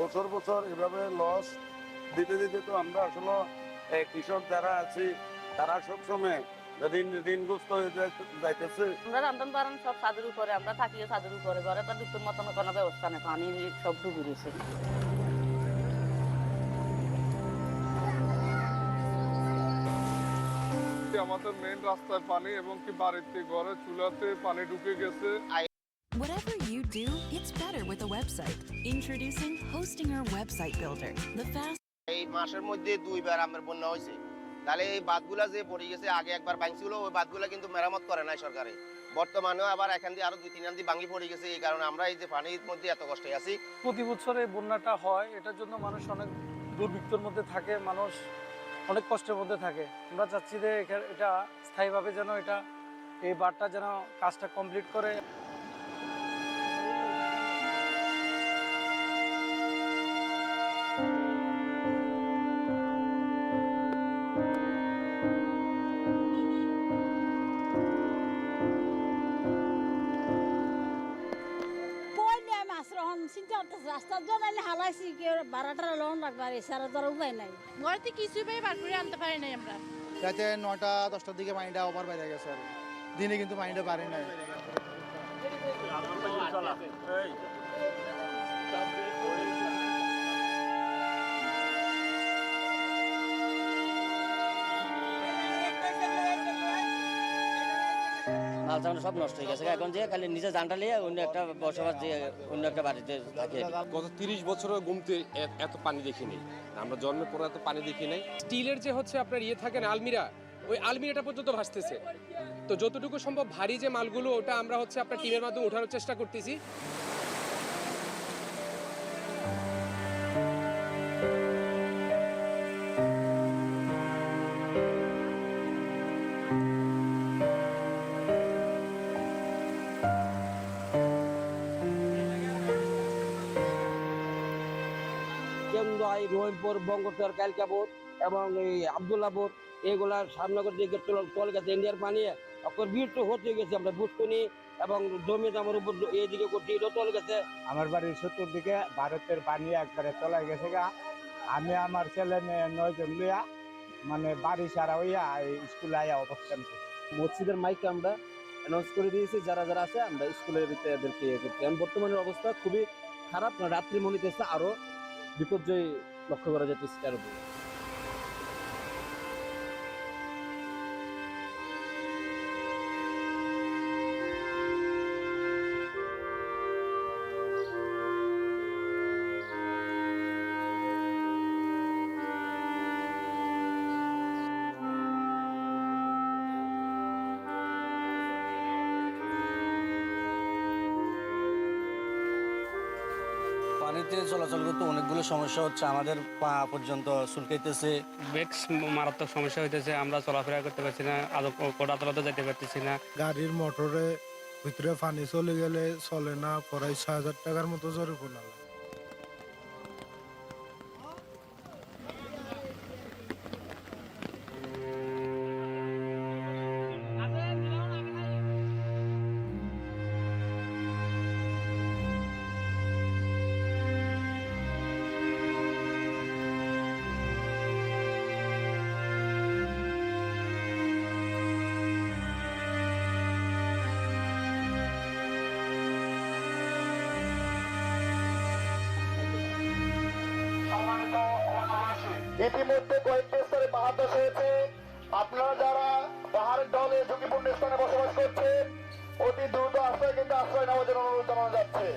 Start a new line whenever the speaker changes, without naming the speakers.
বছর বছর এভাবে লস দিতে দিতে তো আমরা আসলে কৃষক যারা আছি তারা সবসময় ঋণ ঋণগ্রস্ত হয়ে যাইতেছে।
আমরা রান্ধন বাড়ান সব ছাদের উপরে আমরা থাকিও ছাদের উপরে ঘরে তো দুপুর মতন কোনো ব্যবস্থা নেই পানি সব ডুবে
আমাদের মেন রাস্তায় পানি এবং কি বাড়িতে ঘরে চুলাতে পানি ঢুকে গেছে।
Whatever you do, it's better with a website. Introducing Hostinger Website Builder, the fast
এই মাসের মধ্যে দুইবার আমাদের বন্যা হয়েছে। তাহলে এই বাঁধগুলা যে পড়ে গেছে আগে একবার ভাঙছিল ওই বাঁধগুলা কিন্তু মেরামত করে নাই সরকারে। বর্তমানেও আবার এখান দিয়ে আরও দুই তিন দিয়ে ভাঙি পড়ে গেছে এই কারণে আমরা এই যে পানির মধ্যে এত কষ্টে আছি।
প্রতি বছর এই বন্যাটা হয় এটার জন্য মানুষ অনেক দুর্ভিক্ষর মধ্যে থাকে মানুষ অনেক কষ্টের মধ্যে থাকে। আমরা চাচ্ছি যে এটা স্থায়ীভাবে যেন এটা এই বারটা যেন কাজটা কমপ্লিট করে।
হালাইছি কি বারোটার লোন লাগবে আর এছাড়া তো উপায় নাই।
ঘরেতে কিছুই পাই বার করে আনতে পারি নাই আমরা।
রাতে নটা দশটার দিকে পানিটা ওভার বেড়ে গেছে আর দিনে কিন্তু পানিটা বাড়ে নাই।
মাল চালানো সব নষ্ট হয়ে গেছে। এখন যে খালি নিজে জানটা নিয়ে অন্য একটা বসবাস দিয়ে অন্য একটা বাড়িতে থাকে।
গত তিরিশ বছরের গুমতে এত পানি দেখিনি আমরা জন্মের পর এত পানি দেখি নাই।
স্টিলের যে হচ্ছে আপনার ইয়ে থাকে না আলমিরা ওই আলমিরাটা পর্যন্ত ভাসতেছে। তো যতটুকু সম্ভব ভারী যে মালগুলো ওটা আমরা হচ্ছে আপনার টিমের মাধ্যমে উঠানোর চেষ্টা করতেছি।
কেন্দ্রাই রহিমপুর বঙ্গোত্তর কালকাপুর এবং এই আবদুল্লাপুর এগুলার সামনগর দিকে চলে গেছে ইন্ডিয়ার পানি। অকর বীর তো হতে গেছে আমরা বুঝকুনি এবং জমি আমার উপর এইদিকে করছি এটা চলে গেছে।
আমার বাড়ির চতুর্দিকে ভারতের পানি একবারে চলে গেছে গা। আমি আমার ছেলে মেয়ে নয়জন লইয়া মানে বাড়ি সারা হইয়া স্কুলে আইয়া অবস্থান করছি।
মসজিদের মাইকে আমরা অ্যানাউন্স করে দিয়েছি যারা যারা আছে আমরা স্কুলের ভিতরে এদেরকে ইয়ে করতে এখন বর্তমানের অবস্থা খুবই খারাপ। রাত্রি মনিতেছে আরও বিপর্যয় লক্ষ্য করা যাচ্ছে তার
পানিতে চলাচল করতে অনেকগুলো সমস্যা হচ্ছে আমাদের পা পর্যন্ত চুলকাইতেছে।
ব্রেক মারাত্মক সমস্যা হইতেছে আমরা চলাফেরা করতে পারছি না আদৌ কোটা তলাতে যেতে পারতেছি না।
গাড়ির মোটরে ভিতরে পানি চলে গেলে চলে না পরে ছয় হাজার টাকার মতো জরিপ লাগে।
ইতিমধ্যে কয়েকটি স্তরে পাহাড় ধস হয়েছে। আপনারা যারা পাহাড়ের ঢলে ঝুঁকিপূর্ণ স্থানে বসবাস করছেন, অতি দ্রুত আশ্রয় কিন্তু আশ্রয় নেওয়ার জন্য অনুরোধ জানানো যাচ্ছে।